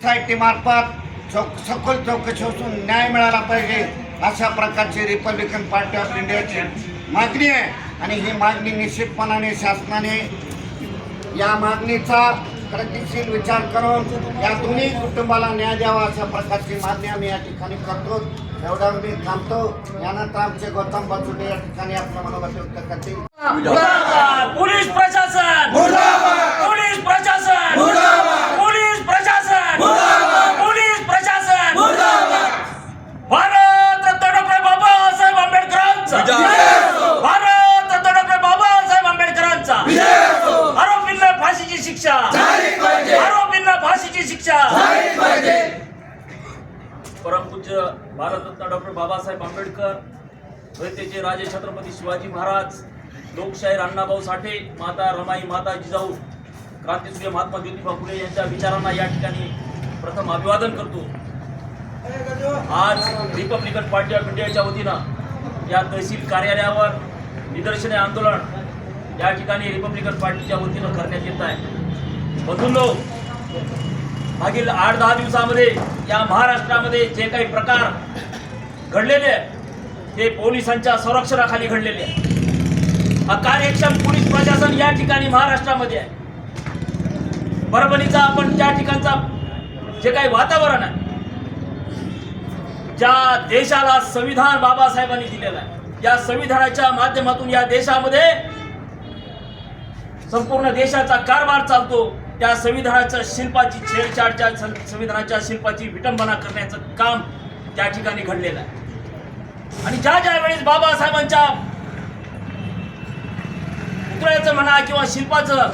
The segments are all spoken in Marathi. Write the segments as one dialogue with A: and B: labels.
A: सोसायटीमार्फत चौक सखोल चौकशी होऊन न्याय मिळाला पाहिजे अशा प्रकारची रिपब्लिकन पार्टी ऑफ इंडियाची मागणी आहे. आणि ही मागणी निश्चितपणाने शासनाने या मागणीचा प्रगतीशील विचार करून या दोन्ही कुटुंबाला न्याय द्यावा अशा प्रकारची मागणी आम्ही या ठिकाणी करतो. एवढा मी थांबतो. यानंतर आमचे गौतम बचुटे या ठिकाणी आपल्या मनोगत व्यक्त करतील.
B: पोलीस प्रशासन पोलीस प्रशासन पोलीस प्रशासन पोलीस प्रशासन भारत रत्न डॉक्टर बाबासाहेब आंबेडकरांचा भारत रत्न डॉक्टर बाबासाहेब आंबेडकरांचा आरोपींना फाशीची शिक्षा आरोपींना फाशीची शिक्षा परमपूज्य भारतरत्न डॉक्टर बाबासाहेब आंबेडकर रयतेचे राजे छत्रपती शिवाजी महाराज लोकशाहीर अण्णाभाऊ साठे माता रमाई माता जिजाऊ क्रांतीसूर्य महात्मा ज्योतिबा फुले यांच्या विचारांना या ठिकाणी प्रथम अभिवादन करतो. आज रिपब्लिकन पार्टी ऑफ इंडियाच्या वतीनं या तहसील कार्यालयावर निदर्शने आंदोलन या ठिकाणी रिपब्लिकन पार्टीच्या वतीनं करण्यात येत आहे. बंधूंनो मागील आठ दहा दिवसामध्ये या महाराष्ट्रामध्ये जे काही प्रकार घडलेले आहेत ते पोलिसांच्या संरक्षणाखाली घडलेले आहे. हा कार्यक्षम पोलीस प्रशासन या ठिकाणी महाराष्ट्रामध्ये आहे. परभणीचा आपण त्या ठिकाणचा जे काही वातावरण आहे ज्या देशाला संविधान बाबासाहेबांनी दिलेलं आहे या संविधानाच्या माध्यमातून या देशामध्ये संपूर्ण देशाचा कारभार चालतो. त्या संविधानाच्या शिल्पाची छेडछाडच्या संविधानाच्या शिल्पाची विटंबना करण्याचं काम त्या ठिकाणी घडलेलं आहे. आणि ज्या ज्या वेळेस बाबासाहेबांच्या पुतळ्याचं म्हणा किंवा शिल्पाचं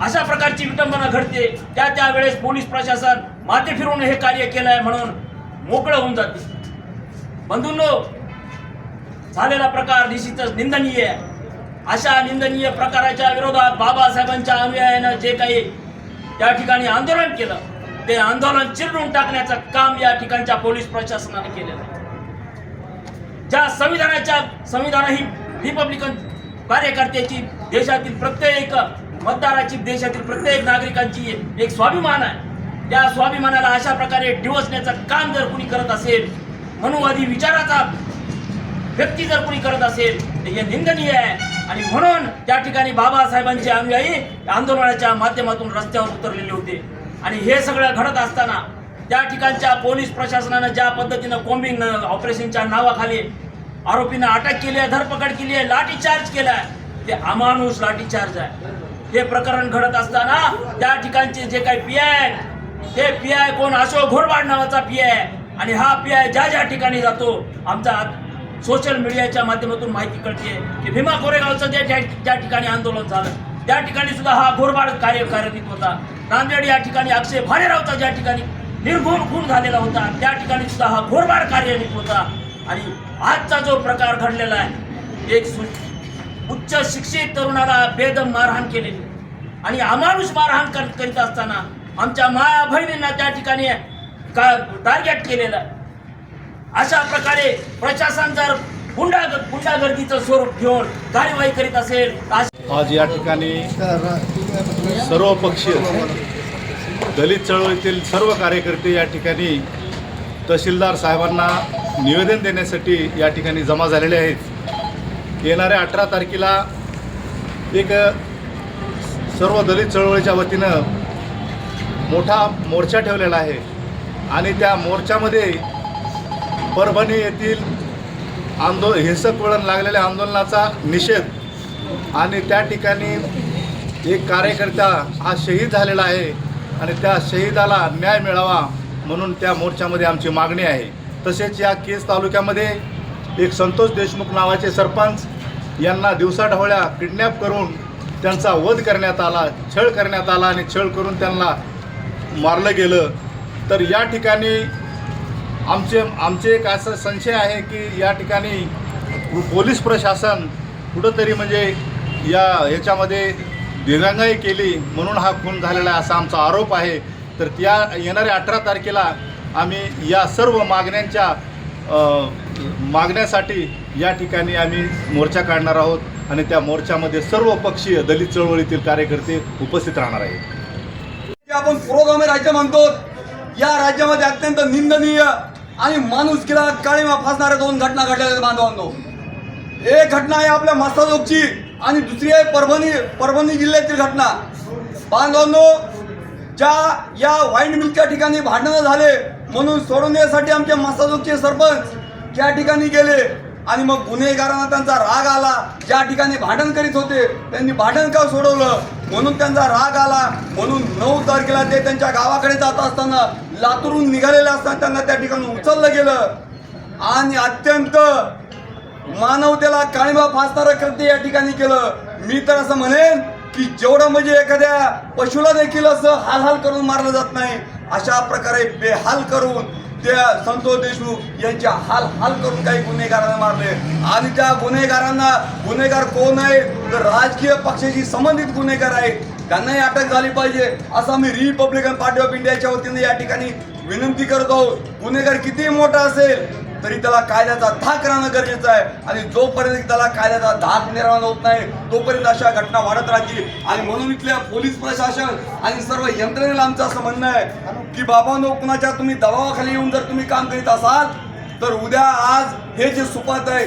B: अशा प्रकारची विटंबना घडते त्या त्यावेळेस पोलीस प्रशासन माते फिरून हे कार्य केलं आहे म्हणून मोकळं होऊन जाते. बंधूंनो झालेला प्रकार निश्चितच निंदनीय आहे. अशा निंदनीय प्रकाराच्या विरोधात बाबासाहेबांच्या अनुयायानं जे काही त्या ठिकाणी आंदोलन केलं ते आंदोलन चिरडून टाकण्याचं काम या ठिकाणच्या पोलीस प्रशासनाने केलेलं आहे. ज्या संविधानाच्या संविधान ही रिपब्लिकन कार्यकर्त्याची देशातील प्रत्येक मतदाराची देशातील प्रत्येक नागरिकांची एक स्वाभिमान आहे. त्या स्वाभिमानाला अशा प्रकारे डिवसण्याचं काम जर कुणी करत असेल मनुवादी विचाराचा व्यक्ती जर कुणी करत असेल तर हे निंदनीय आहे. आणि म्हणून त्या ठिकाणी बाबासाहेबांचे अनुयायी आंदोलनाच्या माध्यमातून रस्त्यावर उतरलेले होते. आणि हे सगळं घडत असताना त्या ठिकाणच्या पोलीस प्रशासनानं ज्या पद्धतीनं कोम्बिंग ऑपरेशनच्या नावाखाली आरोपींना अटक केली आहे धरपकड केली आहे लाठीचार्ज केलाय ते अमानुष लाठीचार्ज आहे. हे प्रकरण घडत असताना त्या ठिकाणचे जे काही पी आय ते पी आय कोण? अशोक घोरबाड नावाचा पी आय आणि हा पी आय ज्या ज्या ठिकाणी जातो आमचा सोशल मीडियाच्या माध्यमातून माहिती कळते की भीमा कोरेगावचं जे ज्या ज्या ठिकाणी आंदोलन झालं त्या ठिकाणी सुद्धा हा घोरबाड कार्य कार्यान्वित होता. नांदेड या ठिकाणी अक्षय भालेरावचा ज्या ठिकाणी निर्घुण खून झालेला होता. त्या ठिकाणी सुद्धा हा घोरबाड कार्यान्वित होता. आणि आजचा जो प्रकार घडलेला आहे एक सु उच्च शिक्षित तरुणाला बेदम मारहाण केलेली. आणि अमानुष मारहाण कर- करीत असताना आमच्या माया बहिणींना त्या ठिकाणी का टार्गेट केलेलं आहे. अशा प्रकारे प्रशासन जर गुंडा गुंडागर्दीचं स्वरूप घेऊन कार्यवाही करीत असेल
C: आज या ठिकाणी सर्व पक्षीय दलित चळवळीतील सर्व कार्यकर्ते या ठिकाणी तहसीलदार साहेबांना निवेदन देण्यासाठी या ठिकाणी जमा झालेले आहेत. येणाऱ्या अठरा तारखेला एक सर्व दलित चळवळीच्या वतीनं मोठा मोर्चा ठेवलेला आहे आणि त्या मोर्चामध्ये परभणी येथील आंदो हिंसक वळण लागलेल्या आंदोलनाचा निषेध आणि त्या ठिकाणी एक कार्यकर्ता हा शहीद झालेला आहे. आणि त्या शहीदाला न्याय मिळावा म्हणून त्या मोर्चामध्ये आमची मागणी आहे. तसेच या केस तालुक्यामध्ये एक संतोष देशमुख नावाचे सरपंच यांना दिवसाढवळ्या किडनॅप करून त्यांचा वध करण्यात आला छळ करण्यात आला आणि छळ करून त्यांना मारलं गेलं. तर या ठिकाणी आमचे आमचे एक असं संशय आहे की या ठिकाणी पोलीस प्रशासन कुठंतरी म्हणजे या ह्याच्यामध्ये दिरंगाई केली म्हणून हा खून झालेला आहे असा आमचा आरोप आहे. तर त्या येणाऱ्या अठरा तारखेला आम्ही या सर्व मागण्यांच्या मागण्यासाठी या ठिकाणी आम्ही मोर्चा काढणार आहोत आणि त्या मोर्चामध्ये सर्व पक्षीय दलित चळवळीतील कार्यकर्ते उपस्थित राहणार आहेत.
D: जे आपण पुरोगामी राज्य म्हणतो या राज्यामध्ये अत्यंत निंदनीय आणि माणुसकीला काळीमा फासणाऱ्या दोन घटना घडलेल्या बांधवांनो. एक घटना आहे आपल्या मस्ताजोगची आणि दुसरी आहे परभणी परभणी जिल्ह्यातील घटना. बांधवांनो ज्या या वाईन मिलच्या ठिकाणी भांडणं झाले म्हणून सोडवण्यासाठी आमचे मस्ताजोगचे सरपंच त्या ठिकाणी गेले. आणि मग गुन्हेगारांना त्यांचा राग आला. ज्या ठिकाणी भांडण करीत होते त्यांनी भांडण का सोडवलं? म्हणून त्यांचा राग आला. म्हणून नऊ तारखेला ते त्यांच्या गावाकडे जात असताना लातूरून निघालेले असताना त्यांना त्या ठिकाणी उचललं गेलं. आणि अत्यंत मानवतेला काळीबा फासणारं कृत्य या ठिकाणी केलं. मी तर असं म्हणेन की जेवढं म्हणजे एखाद्या पशुला देखील असं हालहाल करून मारलं जात नाही अशा प्रकारे बेहाल करून त्या संतोष देशमुख यांच्या हाल हाल करून काही गुन्हेगारांना मारले. आणि त्या गुन्हेगारांना गुन्हेगार कोण आहे? तर राजकीय पक्षाशी संबंधित गुन्हेगार आहेत. त्यांनाही अटक झाली पाहिजे. असं आम्ही रिपब्लिकन पार्टी ऑफ इंडियाच्या वतीने या ठिकाणी विनंती करत आहोत. गुन्हेगार कितीही मोठा असेल तरी त्याला कायद्याचा धाक राहणं गरजेचं आहे. आणि जोपर्यंत त्याला कायद्याचा धाक निर्माण होत नाही तोपर्यंत अशा घटना वाढत राहतील. आणि म्हणून इथल्या पोलीस प्रशासन आणि सर्व यंत्रणेला आमचं असं म्हणणं आहे की बाबांनो कुणाच्या तुम्ही दबावाखाली येऊन जर तुम्ही काम करीत असाल तर उद्या आज हे जे सुपात आहे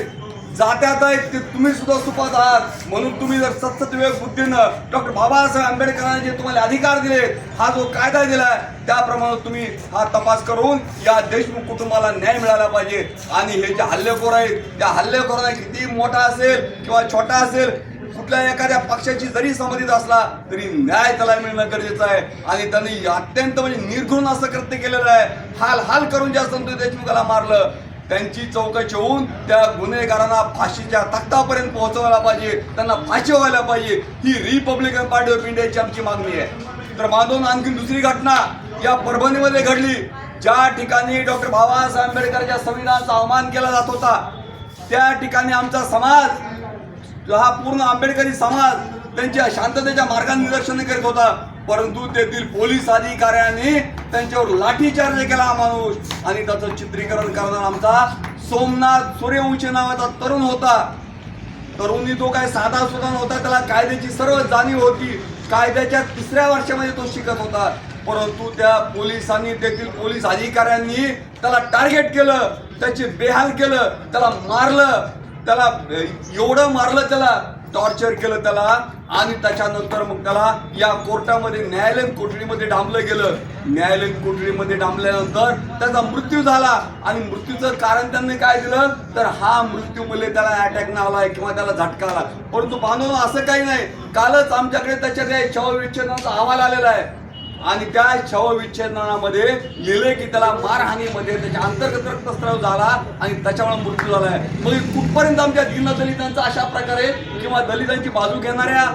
D: जात्यात आहेत ते तुम्ही सुद्धा सुपात आहात. म्हणून तुम्ही जर सतत बुद्धीनं डॉक्टर बाबासाहेब आंबेडकरांनी जे तुम्हाला अधिकार दिले हा जो कायदा दिलाय त्याप्रमाणे तुम्ही हा तपास करून या देशमुख कुटुंबाला न्याय मिळाला पाहिजे. आणि हे जे हल्लेखोर आहेत त्या हल्लेखोरांना किती मोठा असेल किंवा छोटा असेल कुठल्या एखाद्या पक्षाची जरी संबंधित असला तरी न्याय त्याला मिळणं गरजेचं आहे. आणि त्यांनी अत्यंत म्हणजे निर्घृण असं कृत्य केलेलं आहे. हाल हाल करून ज्या संतोष देशमुखाला मारलं त्यांची चौकशी होऊन त्या गुन्हेगारांना फाशीच्या तख्तापर्यंत पोहोचवायला पाहिजे त्यांना फाशी व्हायला पाहिजे ही रिपब्लिकन पार्टी ऑफ इंडियाची आमची मागणी आहे. तर बांधून आणखी दुसरी घटना या परभणीमध्ये घडली ज्या ठिकाणी डॉक्टर बाबासाहेब आंबेडकरच्या संविधानाचा अवमान केला जात होता त्या ठिकाणी आमचा समाज हा पूर्ण आंबेडकरी समाज त्यांच्या शांततेच्या मार्गाने निदर्शन करीत होता. परंतु तेथील पोलीस अधिकाऱ्यांनी त्यांच्यावर लाठीचार्ज केला माणूस. आणि त्याचं चित्रीकरण करणारा आमचा सोमनाथ सूर्यवंशी नावाचा तरुण होता. तरुणी तो काय साधा सुद्धा नव्हता त्याला कायद्याची सर्व जाणीव होती. कायद्याच्या तिसऱ्या वर्षामध्ये तो शिकत होता. परंतु त्या पोलिसांनी तेथील पोलीस अधिकाऱ्यांनी त्याला टार्गेट केलं त्याची बेहाल केलं त्याला मारलं. त्याला एवढं मारलं त्याला टॉर्चर केलं त्याला आणि त्याच्यानंतर मग त्याला या कोर्टामध्ये न्यायालयीन कोठडीमध्ये डांबलं गेलं. न्यायालयीन कोठडीमध्ये डांबल्यानंतर त्याचा मृत्यू झाला आणि मृत्यूचं कारण त्यांनी काय दिलं? तर हा मृत्यू मुले त्याला अटॅक नावलाय किंवा त्याला झटका आला. परंतु बांधव असं काही नाही. कालच आमच्याकडे त्याच्या त्या शवविच्छेदनाचा अहवाल आलेला आहे. आणि त्या शवविच्छेदनामध्ये लिहिले की त्याला मारहाणीमध्ये त्याच्या अंतर्गत रक्तस्राव झाला आणि त्याच्यामुळे मृत्यू झालाय मग कुठपर्यंत आमच्या दलितांचा अशा प्रकारे किंवा दलितांची बाजू घेणाऱ्या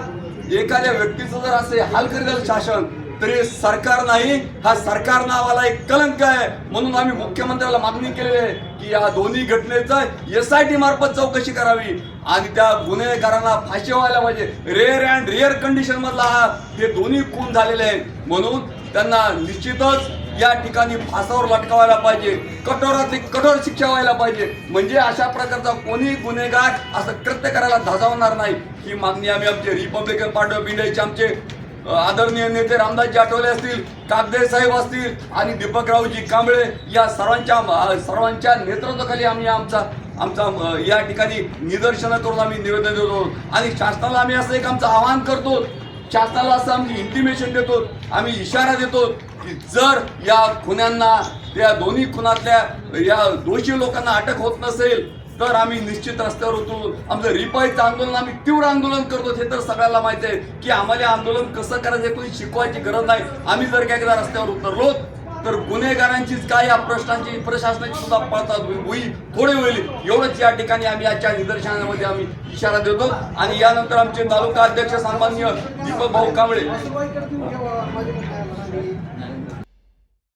D: एखाद्या व्यक्तीचं जर असे हाल करीत शासन तरी सरकार नाही हा सरकार नावाला एक कलंक आहे. म्हणून आम्ही मुख्यमंत्र्याला मागणी केलेली आहे की या दोन्ही घटनेचं एस आय टी मार्फत चौकशी करावी. आणि त्या गुन्हेगारांना फाशी व्हायला पाहिजे. रेअर अँड रेअर कंडिशन मधला हा हे दोन्ही खून झालेले आहेत. म्हणून त्यांना निश्चितच या ठिकाणी फासावर लटकावायला पाहिजे कठोरातली कठोर शिक्षा व्हायला पाहिजे. म्हणजे अशा प्रकारचा कोणी गुन्हेगार असं कृत्य करायला धजावणार नाही. ही मागणी आम्ही आमचे रिपब्लिकन पार्टी ऑफ इंडियाचे आमचे आदरणीय नेते रामदासजी आठवले असतील कागदे साहेब असतील आणि दीपकरावजी कांबळे या सर्वांच्या सर्वांच्या नेतृत्वाखाली आम्ही आमचा आमचा या ठिकाणी निदर्शनं करून आम्ही निवेदन देतो. आणि शासनाला आम्ही असं एक आमचं आवाहन करतो शासनाला असं आम्ही इंटिमेशन देतो आम्ही इशारा देतो की जर या खुन्यांना त्या दोन्ही खुनातल्या या दोषी लोकांना अटक होत नसेल तर आम्ही निश्चित रस्त्यावर होतो आमचं रिपाईचं आंदोलन आम्ही तीव्र आंदोलन करतो हे तर सगळ्याला माहिती आहे की आम्हाला आंदोलन कसं करायचं कोणी शिकवायची गरज नाही. आम्ही जर काय एकदा रस्त्यावर उतरलो तर गुन्हेगारांचीच काय या प्रश्नांची प्रशासनाची सुद्धा पडतात होईल थोडे होईल. एवढंच या ठिकाणी आम्ही आजच्या निदर्शनामध्ये आम्ही इशारा देतो. आणि यानंतर आमचे तालुका अध्यक्ष सन्मान्य दीपक भाऊ कांबळे.